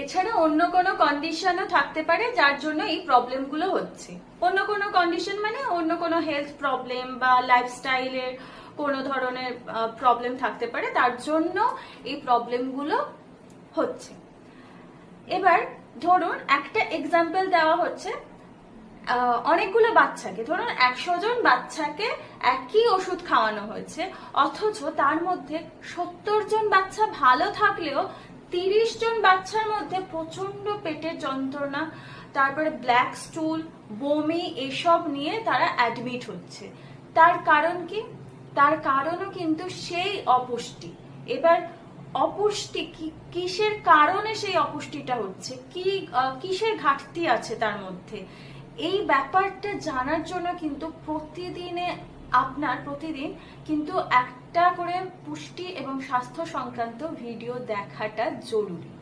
এছাড়া অন্য কোনো কন্ডিশনও থাকতে পারে যার জন্য এই প্রবলেমগুলো হচ্ছে। অন্য কোনো কন্ডিশন মানে অন্য কোনো হেলথ প্রবলেম বা লাইফস্টাইলের কোনো ধরনের প্রবলেম থাকতে পারে, তার জন্য এই প্রবলেমগুলো হচ্ছে। এবার ধরুন একটা এক্সাম্পল দেওয়া হচ্ছে অনেকগুলো বাচ্চাকে, ধরুন একশো জন বাচ্চাকে একই ওষুধ খাওয়ানো হয়েছে, অথচ তার মধ্যে সত্তর জন বাচ্চা ভালো থাকলেও তিরিশ জন বাচ্চার মধ্যে প্রচণ্ড পেটের যন্ত্রণা, তারপরে ব্ল্যাক স্টুল, বমি এসব নিয়ে তারা অ্যাডমিট হচ্ছে। তার কারণ কি? তার কারণও কিন্তু সেই অপুষ্টি। এবার অপুষ্টি কিসের কারণে সেই অপুষ্টিটা হচ্ছে? কি কিসের ঘাটতি আছে তার মধ্যে? এই ব্যাপারটা জানার জন্য কিন্তু প্রতিদিনে আপনার প্রতিদিন কিন্তু একটা করে পুষ্টি এবং স্বাস্থ্য সংক্রান্ত ভিডিও দেখাটা জরুরি।